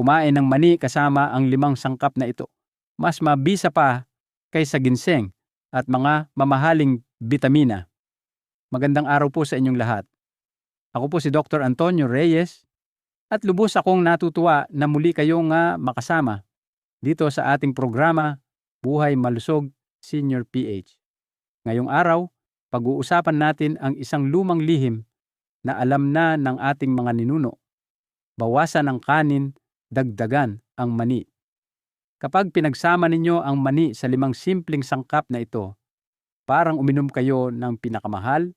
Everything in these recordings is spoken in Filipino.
kumain ng mani kasama ang limang sangkap na ito. Mas mabisa pa kaysa ginseng at mga mamahaling bitamina. Magandang araw po sa inyong lahat. Ako po si Dr. Antonio Reyes at lubos akong natutuwa na muli kayong nga makasama dito sa ating programa Buhay Malusog Senior PH. Ngayong araw, pag-uusapan natin ang isang lumang lihim na alam na ng ating mga ninuno. Bawasan ang kanin, dagdagan ang mani. Kapag pinagsama ninyo ang mani sa limang simpleng sangkap na ito, parang uminom kayo ng pinakamahal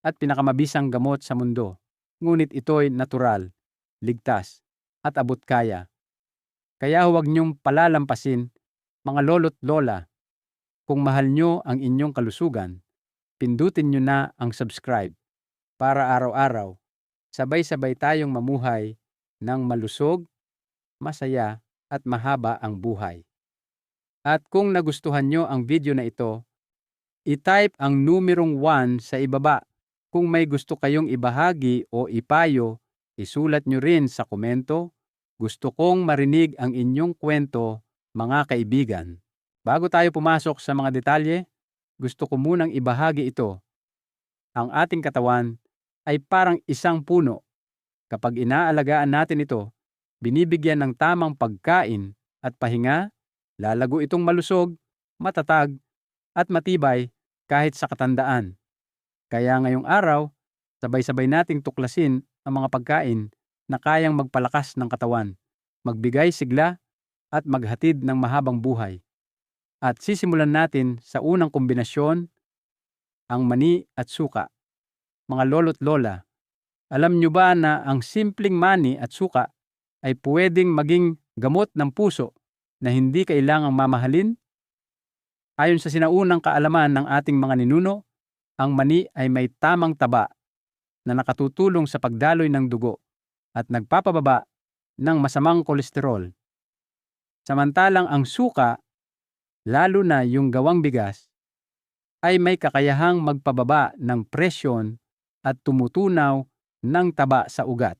at pinakamabisang gamot sa mundo. Ngunit ito'y natural, ligtas, at abot kaya. Kaya huwag niyong palalampasin, mga lolo't lola. Kung mahal nyo ang inyong kalusugan, pindutin nyo na ang subscribe para araw-araw sabay-sabay tayong mamuhay ng malusog, masaya, at mahaba ang buhay. At kung nagustuhan nyo ang video na ito, i-type ang numerong 1 sa ibaba. Kung may gusto kayong ibahagi o ipayo, isulat nyo rin sa komento. Gusto kong marinig ang inyong kwento, mga kaibigan. Bago tayo pumasok sa mga detalye, gusto ko munang ibahagi ito. Ang ating katawan ay parang isang puno. Kapag inaalagaan natin ito, binibigyan ng tamang pagkain at pahinga, lalago itong malusog, matatag, at matibay kahit sa katandaan. Kaya ngayong araw, sabay-sabay nating tuklasin ang mga pagkain na kayang magpalakas ng katawan, magbigay sigla, at maghatid ng mahabang buhay. At sisimulan natin sa unang kombinasyon, ang mani at suka. Mga lolo't lola, alam nyo ba na ang simpleng mani at suka ay pwedeng maging gamot ng puso na hindi kailangang mamahalin? Ayon sa sinaunang kaalaman ng ating mga ninuno, ang mani ay may tamang taba na nakatutulong sa pagdaloy ng dugo at nagpapababa ng masamang kolesterol. Samantalang ang suka, lalo na yung gawang bigas, ay may kakayahang magpababa ng presyon at tumutunaw ng taba sa ugat.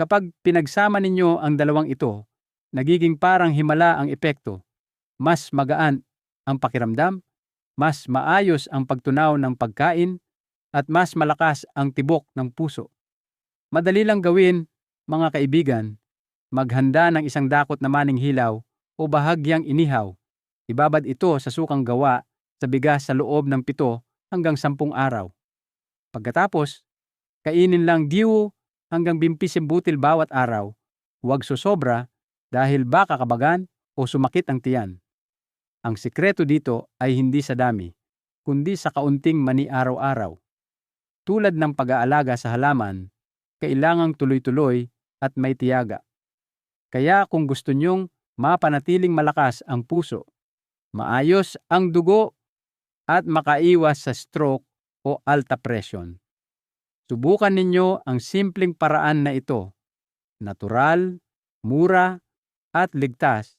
Kapag pinagsama ninyo ang dalawang ito, nagiging parang himala ang epekto. Mas magaan ang pakiramdam, mas maayos ang pagtunaw ng pagkain, at mas malakas ang tibok ng puso. Madali lang gawin, mga kaibigan, maghanda ng isang dakot na maning hilaw o bahagyang inihaw. Ibabad ito sa sukang gawa sa bigas sa loob ng pito hanggang sampung araw. Pagkatapos, kainin lang diwo hanggang bimpisim butil bawat araw. Huwag susobra dahil baka kabagan o sumakit ang tiyan. Ang sikreto dito ay hindi sa dami, kundi sa kaunting mani araw-araw. Tulad ng pag-aalaga sa halaman, kailangang tuloy-tuloy at may tiyaga. Kaya kung gusto nyong mapanatiling malakas ang puso, maayos ang dugo at makaiwas sa stroke o alta presyon. Subukan ninyo ang simpleng paraan na ito. Natural, mura, at ligtas,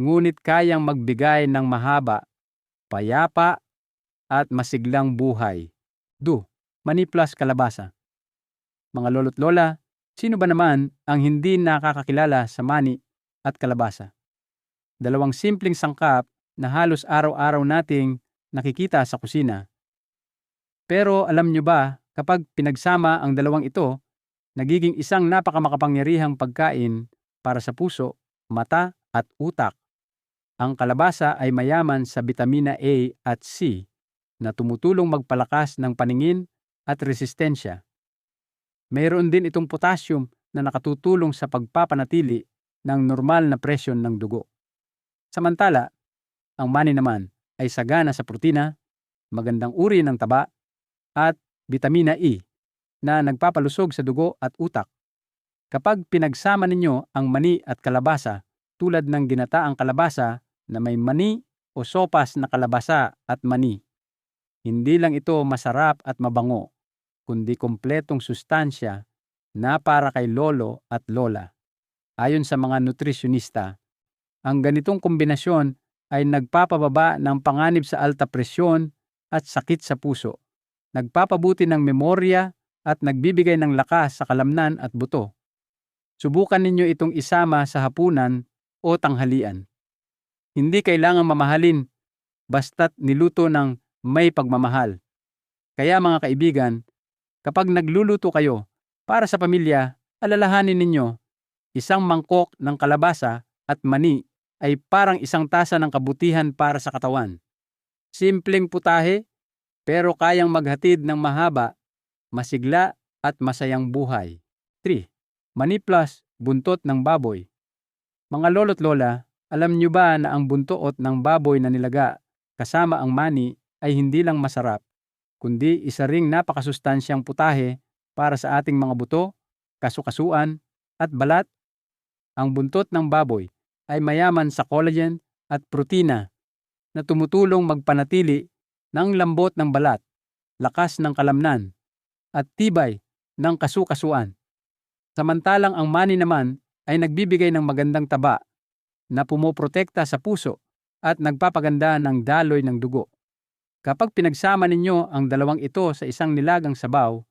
ngunit kayang magbigay ng mahaba, payapa, at masiglang buhay. Du, mani plus kalabasa. Mga lolo't lola, sino ba naman ang hindi nakakakilala sa mani at kalabasa? Dalawang simpleng sangkap na halos araw-araw nating nakikita sa kusina. Pero alam nyo ba, kapag pinagsama ang dalawang ito, nagiging isang napakamakapangyarihang pagkain para sa puso, mata at utak. Ang kalabasa ay mayaman sa bitamina A at C na tumutulong magpalakas ng paningin at resistensya. Mayroon din itong potassium na nakatutulong sa pagpapanatili ng normal na presyon ng dugo. Samantala, ang mani naman ay sagana sa protina, magandang uri ng taba, at vitamina E na nagpapalusog sa dugo at utak. Kapag pinagsama ninyo ang mani at kalabasa tulad ng ginataang kalabasa na may mani o sopas na kalabasa at mani, hindi lang ito masarap at mabango, kundi kompletong sustansya na para kay lolo at lola. Ayon sa mga nutrisyonista, ang ganitong kombinasyon ay nagpapababa ng panganib sa alta presyon at sakit sa puso nagpapabuti ng memorya at nagbibigay ng lakas sa kalamnan at buto. subukan ninyo itong isama sa hapunan o tanghalian. Hindi kailangang mamahalin basta't niluto ng may pagmamahal. Kaya mga kaibigan, kapag nagluluto kayo para sa pamilya, alalahanin ninyo, isang mangkok ng kalabasa at mani ay parang isang tasa ng kabutihan para sa katawan. Simpleng putahe, pero kayang maghatid ng mahaba, masigla at masayang buhay. 3. Mani plus buntot ng baboy. Mga lolo't lola, alam nyo ba na ang buntot ng baboy na nilaga kasama ang mani ay hindi lang masarap, kundi isa ring napakasustansyang putahe para sa ating mga buto, kasukasuan, at balat? Ang buntot ng baboy ay mayaman sa collagen at protina na tumutulong magpanatili ng lambot ng balat, lakas ng kalamnan, at tibay ng kasukasuan. Samantalang ang mani naman ay nagbibigay ng magandang taba na pumoprotekta sa puso at nagpapaganda ng daloy ng dugo. Kapag pinagsama ninyo ang dalawang ito sa isang nilagang sabaw,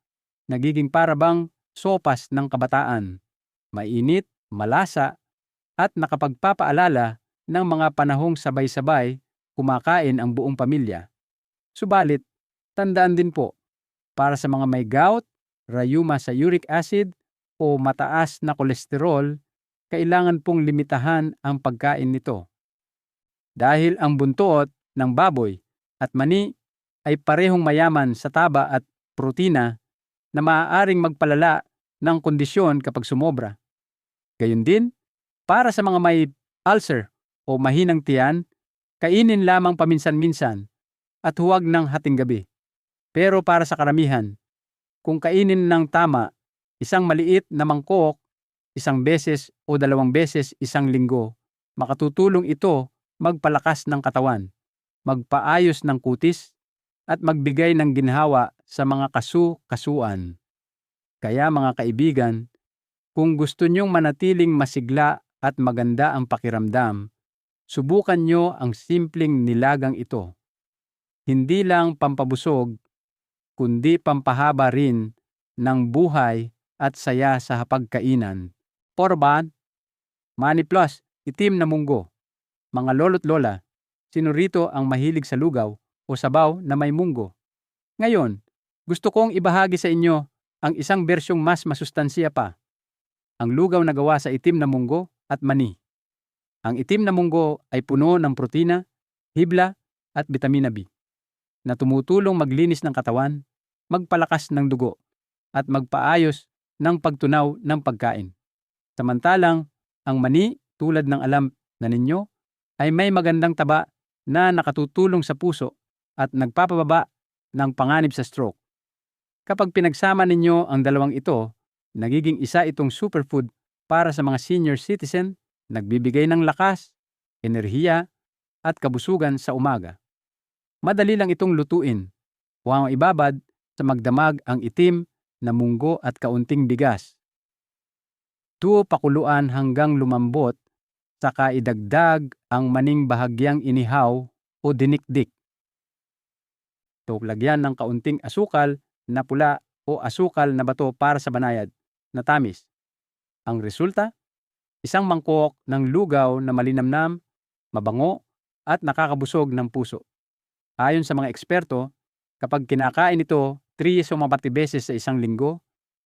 nagiging parabang sopas ng kabataan. Mainit, malasa, at nakapagpapaalala ng mga panahong sabay-sabay kumakain ang buong pamilya. Subalit, tandaan din po, para sa mga may gout, rayuma sa uric acid, o mataas na kolesterol, kailangan pong limitahan ang pagkain nito. Dahil ang buntot ng baboy at mani ay parehong mayaman sa taba at protina na maaaring magpalala ng kondisyon kapag sumobra. Gayun din, para sa mga may ulcer o mahinang tiyan, kainin lamang paminsan-minsan at huwag ng hating gabi. Pero para sa karamihan, kung kainin ng tama, isang maliit na mangkok isang beses o dalawang beses isang linggo, makatutulong ito magpalakas ng katawan, magpaayos ng kutis, at magbigay ng ginhawa sa mga kasu-kasuan. Kaya mga kaibigan, kung gusto nyong manatiling masigla at maganda ang pakiramdam, subukan nyo ang simpleng nilagang ito. Hindi lang pampabusog, kundi pampahaba rin ng buhay at saya sa hapagkainan. Porban, Money Plus, itim na munggo. Mga lolo't lola, sino rito ang mahilig sa lugaw o sabaw na may munggo? Ngayon, gusto kong ibahagi sa inyo ang isang bersyong mas masustansiya pa. Ang lugaw na gawa sa itim na munggo at mani. Ang itim na munggo ay puno ng protina, hibla at vitamina B na tumutulong maglinis ng katawan, magpalakas ng dugo, at magpaayos ng pagtunaw ng pagkain. Samantalang, ang mani, tulad ng alam na ninyo, ay may magandang taba na nakatutulong sa puso at nagpapababa ng panganib sa stroke. Kapag pinagsama ninyo ang dalawang ito, nagiging isa itong superfood para sa mga senior citizen, nagbibigay ng lakas, enerhiya, at kabusugan sa umaga. Madali lang itong lutuin. Huwag ibabad sa magdamag ang itim na munggo at kaunting bigas tuo pakuluan hanggang lumambot, saka idagdag ang maning bahagyang inihaw o dinikdik. Tuklagyan ng kaunting asukal na pula o asukal na bato para sa banayad na tamis. Ang resulta, isang mangkok ng lugaw na malinamnam, mabango, at nakakabusog ng puso. Ayon sa mga eksperto, kapag kinakain ito 3 o mabati beses sa isang linggo,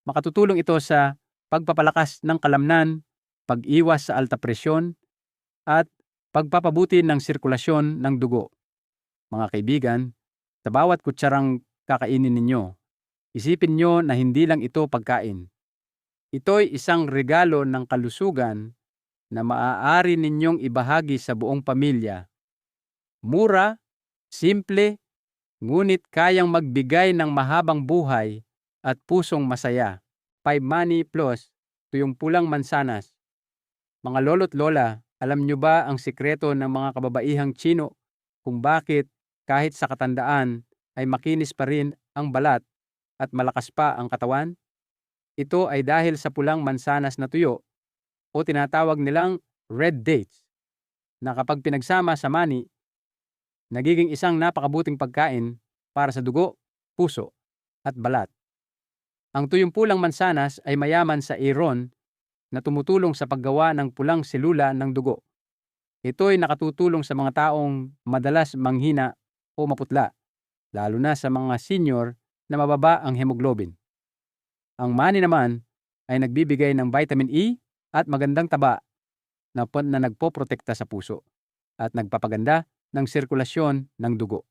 makatutulong ito sa pagpapalakas ng kalamnan, pag-iwas sa alta presyon, at pagpapabuti ng sirkulasyon ng dugo. Mga kaibigan, sa bawat kutsarang kakainin ninyo, isipin nyo na hindi lang ito pagkain. Ito'y isang regalo ng kalusugan na maaari ninyong ibahagi sa buong pamilya. Mura, simple, ngunit kayang magbigay ng mahabang buhay at pusong masaya. 5 money plus tuyong pulang mansanas. Mga lolo't lola, alam nyo ba ang sikreto ng mga kababaihang Chino kung bakit kahit sa katandaan ay makinis pa rin ang balat at malakas pa ang katawan? Ito ay dahil sa pulang mansanas na tuyo o tinatawag nilang red dates na kapag pinagsama sa mani, nagiging isang napakabuting pagkain para sa dugo, puso at balat. Ang tuyong pulang mansanas ay mayaman sa iron na tumutulong sa paggawa ng pulang selula ng dugo. Ito ay nakatutulong sa mga taong madalas manghina o maputla, lalo na sa mga senior na mababa ang hemoglobin. Ang mani naman ay nagbibigay ng vitamin E at magandang taba na, na nagpoprotekta sa puso at nagpapaganda ng sirkulasyon ng dugo.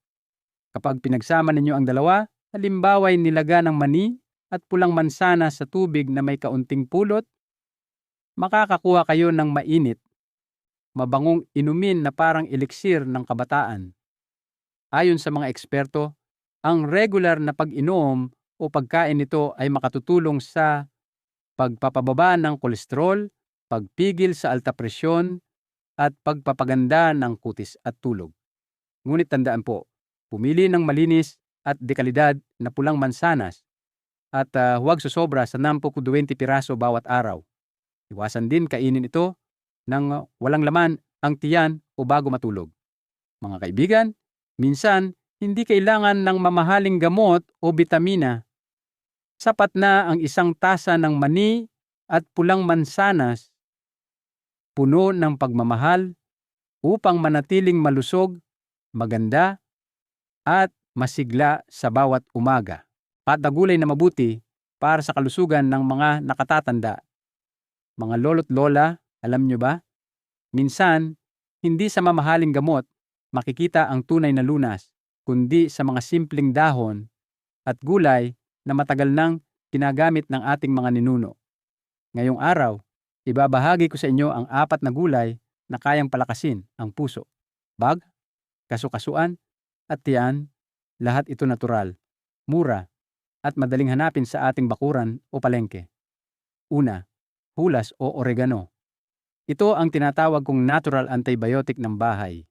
Kapag pinagsama ninyo ang dalawa, halimbawa ay nilaga ng mani at pulang mansana sa tubig na may kaunting pulot, makakakuha kayo ng mainit, mabangong inumin na parang eliksir ng kabataan. Ayon sa mga eksperto, ang regular na pag-inom o pagkain nito ay makatutulong sa pagpapababa ng kolesterol, pagpigil sa alta presyon, at pagpapaganda ng kutis at tulog. Ngunit tandaan po, pumili ng malinis at dekalidad na pulang mansanas at uh, huwag susobra sa 10-20 piraso bawat araw. Iwasan din kainin ito ng walang laman ang tiyan o bago matulog. Mga kaibigan, minsan hindi kailangan ng mamahaling gamot o bitamina. Sapat na ang isang tasa ng mani at pulang mansanas puno ng pagmamahal upang manatiling malusog, maganda, at masigla sa bawat umaga. Patagulay na mabuti para sa kalusugan ng mga nakatatanda. Mga lolo't lola, alam nyo ba? Minsan, hindi sa mamahaling gamot makikita ang tunay na lunas, kundi sa mga simpleng dahon at gulay na matagal nang ginagamit ng ating mga ninuno. Ngayong araw, Ibabahagi ko sa inyo ang apat na gulay na kayang palakasin ang puso, bag, kasukasuan, at tiyan, lahat ito natural, mura, at madaling hanapin sa ating bakuran o palengke. Una, hulas o oregano. Ito ang tinatawag kong natural antibiotic ng bahay.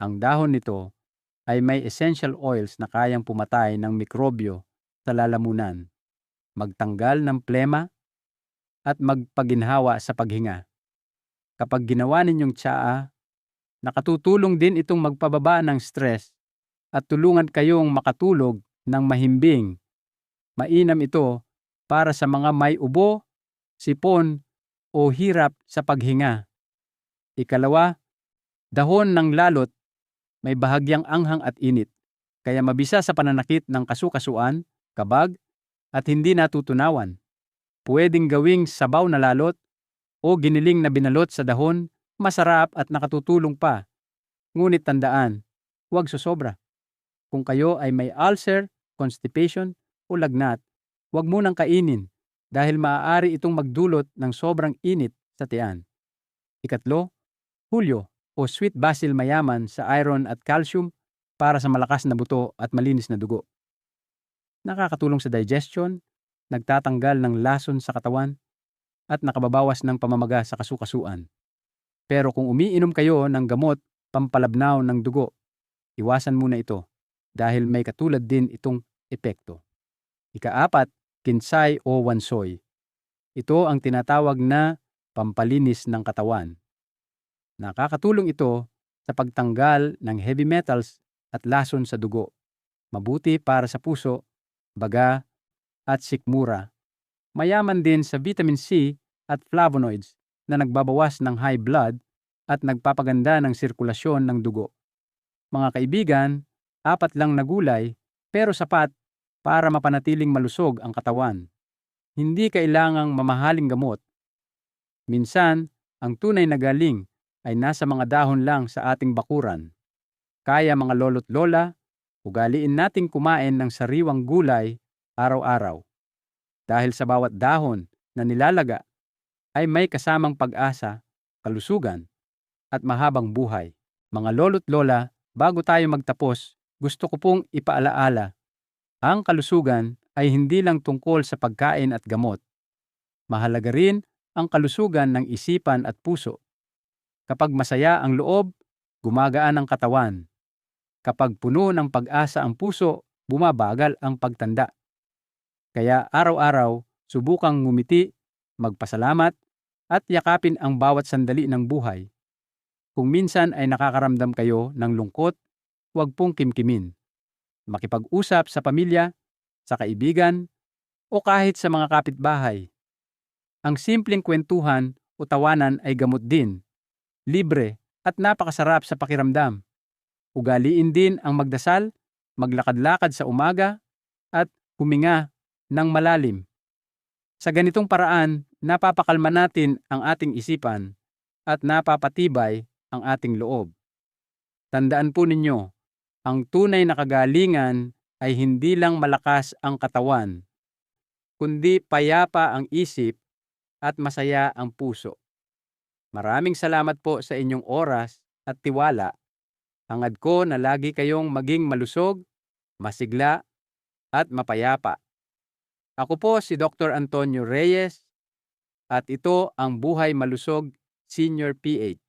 Ang dahon nito ay may essential oils na kayang pumatay ng mikrobyo sa lalamunan, magtanggal ng plema at magpaginhawa sa paghinga. Kapag ginawa ninyong tsaa, nakatutulong din itong magpababa ng stress at tulungan kayong makatulog ng mahimbing. Mainam ito para sa mga may ubo, sipon o hirap sa paghinga. Ikalawa, dahon ng lalot may bahagyang anghang at init, kaya mabisa sa pananakit ng kasukasuan, kabag, at hindi natutunawan. Pwedeng gawing sabaw na lalot o giniling na binalot sa dahon, masarap at nakatutulong pa. Ngunit tandaan, huwag susobra. Kung kayo ay may ulcer, constipation o lagnat, huwag munang kainin dahil maaari itong magdulot ng sobrang init sa tiyan. Ikatlo, hulyo o sweet basil mayaman sa iron at calcium para sa malakas na buto at malinis na dugo. Nakakatulong sa digestion nagtatanggal ng lason sa katawan, at nakababawas ng pamamaga sa kasukasuan. Pero kung umiinom kayo ng gamot pampalabnaw ng dugo, iwasan muna ito dahil may katulad din itong epekto. Ikaapat, kinsay o wansoy. Ito ang tinatawag na pampalinis ng katawan. Nakakatulong ito sa pagtanggal ng heavy metals at lason sa dugo. Mabuti para sa puso, baga at sikmura. Mayaman din sa vitamin C at flavonoids na nagbabawas ng high blood at nagpapaganda ng sirkulasyon ng dugo. Mga kaibigan, apat lang na gulay pero sapat para mapanatiling malusog ang katawan. Hindi kailangang mamahaling gamot. Minsan, ang tunay na galing ay nasa mga dahon lang sa ating bakuran. Kaya mga lolo't lola, ugaliin nating kumain ng sariwang gulay araw-araw. Dahil sa bawat dahon na nilalaga ay may kasamang pag-asa, kalusugan, at mahabang buhay. Mga lolo't lola, bago tayo magtapos, gusto ko pong ipaalaala. Ang kalusugan ay hindi lang tungkol sa pagkain at gamot. Mahalaga rin ang kalusugan ng isipan at puso. Kapag masaya ang loob, gumagaan ang katawan. Kapag puno ng pag-asa ang puso, bumabagal ang pagtanda. Kaya araw-araw, subukang ngumiti, magpasalamat, at yakapin ang bawat sandali ng buhay. Kung minsan ay nakakaramdam kayo ng lungkot, huwag pong kimkimin. Makipag-usap sa pamilya, sa kaibigan, o kahit sa mga kapitbahay. Ang simpleng kwentuhan o tawanan ay gamot din, libre at napakasarap sa pakiramdam. Ugaliin din ang magdasal, maglakad-lakad sa umaga at huminga ng malalim. Sa ganitong paraan, napapakalma natin ang ating isipan at napapatibay ang ating loob. Tandaan po ninyo, ang tunay na kagalingan ay hindi lang malakas ang katawan, kundi payapa ang isip at masaya ang puso. Maraming salamat po sa inyong oras at tiwala. Hangad ko na lagi kayong maging malusog, masigla, at mapayapa. Ako po si Dr. Antonio Reyes at ito ang Buhay Malusog Senior PH.